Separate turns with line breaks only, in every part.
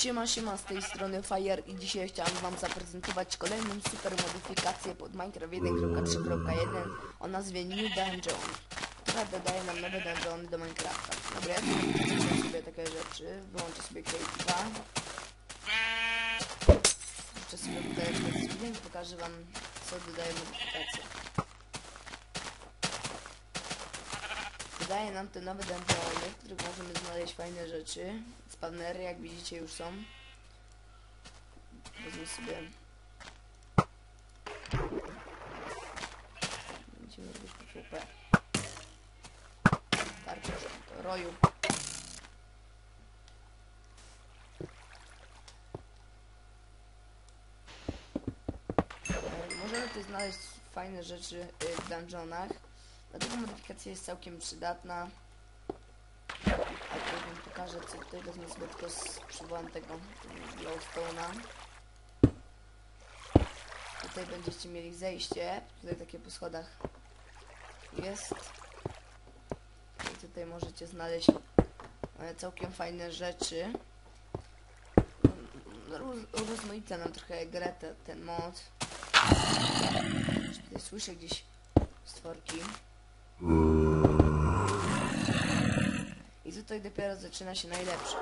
Siema, siema, z tej strony Fire i dzisiaj chciałem wam zaprezentować kolejną super modyfikację pod Minecraft 1.3.1 o nazwie New Dungeon, która dodaje nam nowe dungeony do Minecrafta. Dobra, ja sobie takie rzeczy, wyłączę sobie Creative'a. Jeszcze sobie jeszcze dźwięk, pokażę wam co dodaje modyfikacja. Daje nam te nowe dungeony, w których możemy znaleźć fajne rzeczy. Spawnery, jak widzicie, już są. Wezmę sobie... Będziemy robić PvP. Tarczę, to roju. E, Możemy tu znaleźć fajne rzeczy y, w dungeonach. Dlatego modyfikacja jest całkiem przydatna. Powiem pokażę co tutaj wezmę sobie tylko z przywołam tego glowstone'a. Tutaj będziecie mieli zejście. Tutaj takie po schodach jest. I tutaj możecie znaleźć e, całkiem fajne rzeczy. Roz, rozmaica nam trochę grę te, ten mod. Tutaj słyszę gdzieś stworki. Tutaj dopiero zaczyna się najlepsze.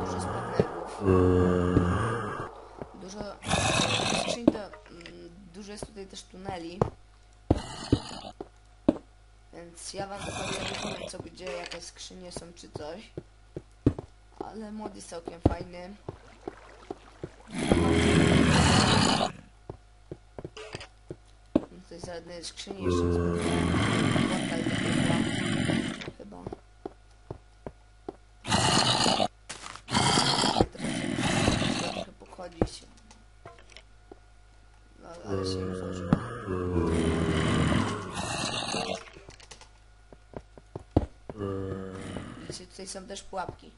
Dużo spawnerów. Dużo skrzyń to, mm, dużo jest tutaj też tuneli. Więc ja wam dokładnie nie powiem co gdzie, jakieś skrzynie są czy coś. Ale mod jest całkiem fajny. Tutaj za skrzyni jeszcze zbudowałem portal do piekła. Chyba. Teraz trzeba pochodzić. No, ale się. Widzicie, tutaj są też pułapki.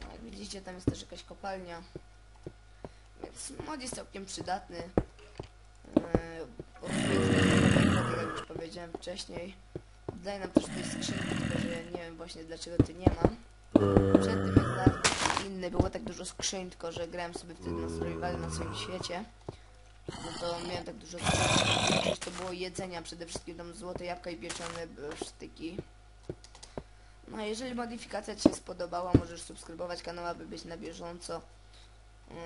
No, jak widzicie, tam jest też jakaś kopalnia. Więc mod jest całkiem przydatny. Eee, bo jak już powiedziałem wcześniej. Daje nam też tutaj skrzynki, tylko że nie wiem właśnie dlaczego tu nie ma. Przed tym jak inny, było tak dużo skrzyń, tylko że grałem sobie wtedy na survivalu na swoim świecie. No to miałem tak dużo skrzyń. To było jedzenia, przede wszystkim tam złote jabłka i pieczone sztyki. No, jeżeli modyfikacja Ci się spodobała, możesz subskrybować kanał, aby być na bieżąco. Yy,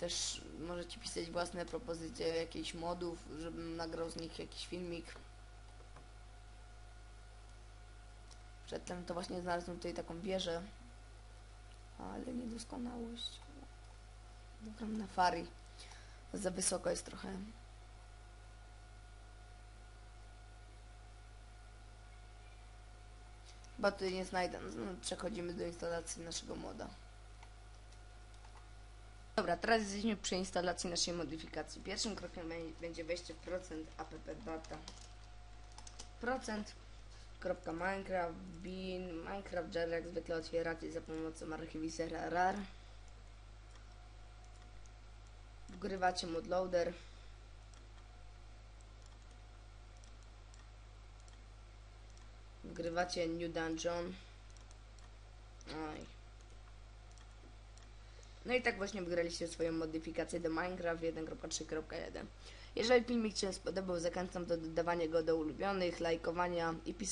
Też możecie pisać własne propozycje jakichś modów, żebym nagrał z nich jakiś filmik. Przedtem to właśnie znalazłem tutaj taką wieżę. Ale niedoskonałość. Gram na fari. Za wysoko jest trochę. Chyba tutaj nie znajdę. No, przechodzimy do instalacji naszego moda. Dobra, teraz jesteśmy przy instalacji naszej modyfikacji. Pierwszym krokiem bę- będzie wejście w procent app data. Procent Minecraft bin Minecraft Jar jak zwykle otwieracie za pomocą archiwisera rar. Wgrywacie modloader. Wgrywacie New Dungeon. Oj. No i tak właśnie wgraliście swoją modyfikację do Minecraft 1.3.1. Jeżeli filmik Ci się spodobał, zachęcam do dodawania go do ulubionych, lajkowania i pisania